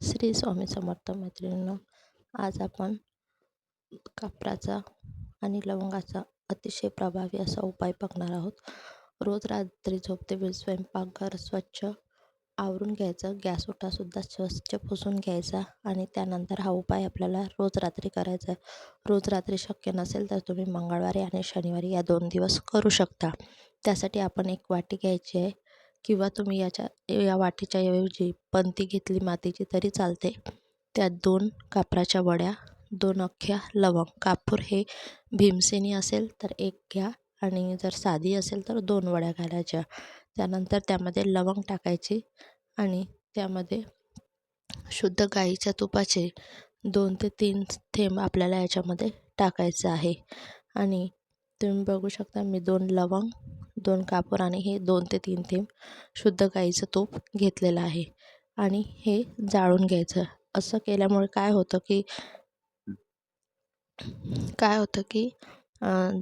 श्री स्वामी समर्थ मैत्रिणींनो आज आपण कापराचा आणि लवंगाचा अतिशय प्रभावी असा उपाय बघणार आहोत. रोज रात्री झोपतेवेळी स्वयंपाकघर स्वच्छ आवरून घ्यायचं गॅस ओटासुद्धा स्वच्छ पुसून घ्यायचा आणि त्यानंतर हा उपाय आपल्याला रोज रात्री करायचा आहे. रोज रात्री शक्य नसेल तर तुम्ही मंगळवारी आणि शनिवारी या दोन दिवस करू शकता. त्यासाठी आपण एक वाटी घ्यायची आहे. किंवा तुम्ही याच्या या वाटीच्या ऐवजी पंती घेतली मातीची तरी चालते. त्यात दोन कापराच्या वड्या दोन अख्ख्या लवंग. कापूर हे भीमसेनी असेल तर एक घ्या आणि जर साधी असेल तर दोन वड्या घालायच्या. त्यानंतर त्यामध्ये लवंग टाकायची आणि त्यामध्ये शुद्ध गाईच्या तुपाचे दोन ते तीन थेंब आपल्याला याच्यामध्ये टाकायचं आहे. आणि तुम्ही बघू शकता मी दोन लवंग दोन कापूर आणि हे दोन ते तीन थेंब शुद्ध गाईचं तूप घेतलेलं आहे. आणि हे जाळून घ्यायचं. असं केल्यामुळे काय होतं की काय होतं की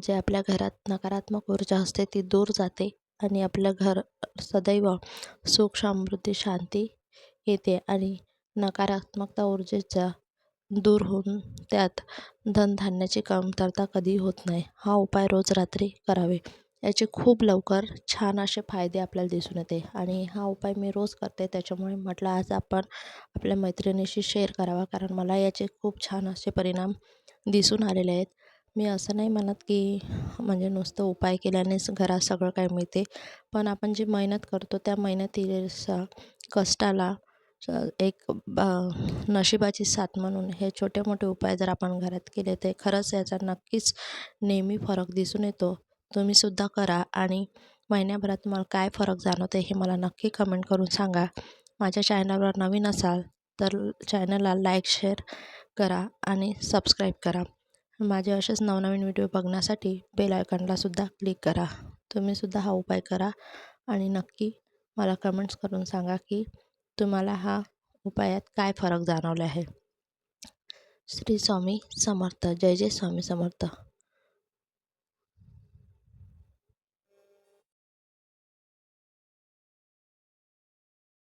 जे आपल्या घरात नकारात्मक ऊर्जा असते ती दूर जाते आणि आपलं घर सदैव सुख समृद्धी शांती येते आणि नकारात्मकता ऊर्जेचा दूर होऊन त्यात धनधान्याची कमतरता कधी होत नाही. हा उपाय रोज रात्री करावे. याचे खूप लवकर छान असे फायदे आपल्याला दिसून येते. आणि हा उपाय मी रोज करते. त्याच्यामुळे म्हटलं आज आपण आपल्या मैत्रिणीशी शेअर करावा. कारण मला याचे खूप छान असे परिणाम दिसून आलेले आहेत. मी असं नाही म्हणत की म्हणजे नुसतं उपाय केल्यानेच घरात सगळं काय मिळते. पण आपण जी मेहनत करतो त्या मेहनतीचा कष्टाला एक नशिबाची साथ म्हणून हे छोटे मोठे उपाय जर आपण घरात केले तर खरंच याचा नक्कीच नेहमी फरक दिसून येतो. तुम्हीसुद्धा करा आणि महिन्याभरात तुम्हाला काय फरक जाणवते हे मला नक्की कमेंट करून सांगा. माझ्या चॅनलवर नवीन असाल तर चॅनलला लाईक शेअर करा आणि सबस्क्राईब करा. माझे असेच नवनवीन व्हिडिओ बघण्यासाठी बेल आयकॉनलासुद्धा क्लिक करा. तुम्हीसुद्धा हा उपाय करा आणि नक्की मला कमेंट्स करून सांगा की तुम्हाला हा उपायात काय फरक जाणवले आहे. श्री स्वामी समर्थ. जय जय स्वामी समर्थ.